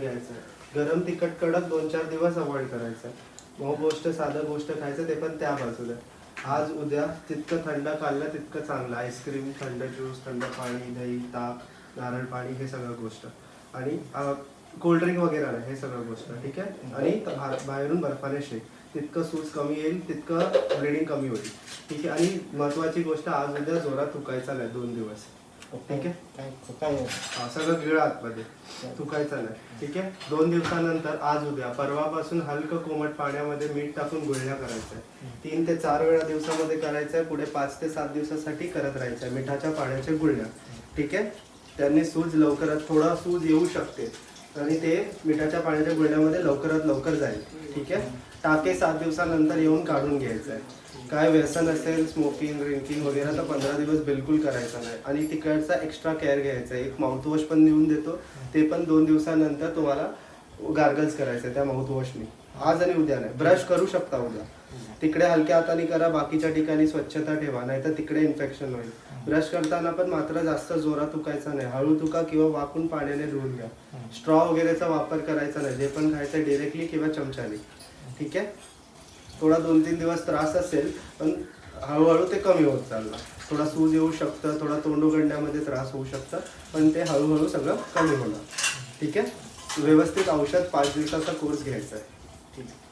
घ्यायचं गरम तिखट कडक दोन चार दिवस अवॉइड करायचं. मग गोष्ट साधं गोष्ट खायचं ते पण त्या बाजूला. आज उद्या तितकं थंड खाल्लं तितकं चांगलं. आईस्क्रीम थंड ज्यूस थंड पाणी दही ताक नारळ पाणी हे सगळं गोष्ट. आणि कोल्ड्रिंक वगैरे नाही हे सगळं गोष्ट ठीक आहे? आणि बाहेरून बर्फाने शेक तितकं सूज कमी येईल तितकं ब्लिडिंग कमी होईल. ठीक आहे? आणि महत्वाची गोष्ट आज उद्या जोरात थुकायचा नाही दोन दिवस. ठीक आहे काय हा, सगळं गिळ आतमध्ये. चुकायचं नाही ठीक आहे? दोन दिवसानंतर आज उद्या परवापासून हलकं कोमट पाण्यामध्ये मीठ टाकून गुळण्या करायच्या तीन ते चार वेळा दिवसामध्ये करायचंय पुढे पाच ते सात दिवसासाठी करत राहायचंय मिठाच्या पाण्याच्या गुळण्या. ठीक आहे? त्यांनी सूज लवकरात थोडा सूज येऊ शकते आणि ते मिठाच्या पाण्याच्या गुळण्यामध्ये लवकरात लवकर जाईल. ठीक आहे? टाके सात दिवसानंतर येऊन काढून घ्यायचं आहे काय व्यसन असेल स्मोकिंग ड्रिंकिंग वगैरे तर पंधरा दिवस बिलकुल करायचं नाही. आणि तिकडचा एक्स्ट्रा केअर घ्यायचा आहे एक माउथवॉश पण देऊन देतो. ते पण दोन दिवसानंतर तुम्हाला गार्गल्स करायचे त्या माउथवॉशनी आज आणि उद्या नाही. ब्रश करू शकता उद्या. तिकडे हलक्या हाताने करा बाकीच्या ठिकाणी स्वच्छता ठेवा नाही तर तिकडे इन्फेक्शन होईल. ब्रश करताना पण मात्र जास्त जोरात तुकायचा नाही. हळू तुका किंवा वाकून पाण्याने धुवून घ्या. स्ट्रॉ वगैरेचा वापर करायचा नाही. जे पण खायचं डिरेक्टली किंवा चमच्याने. ठीक आहे? थोडा दोन तीन दिवस त्रास असेल पण हळूहळू ते कमी होत चाललं. थोडा सूज येऊ शकतं थोडा तोंड उघडण्यामध्ये त्रास होऊ शकतं पण ते हळूहळू सगळं कमी होणार. ठीक आहे? व्यवस्थित औषध पाच दिवसाचा कोर्स घ्यायचा आहे. ठीक आहे.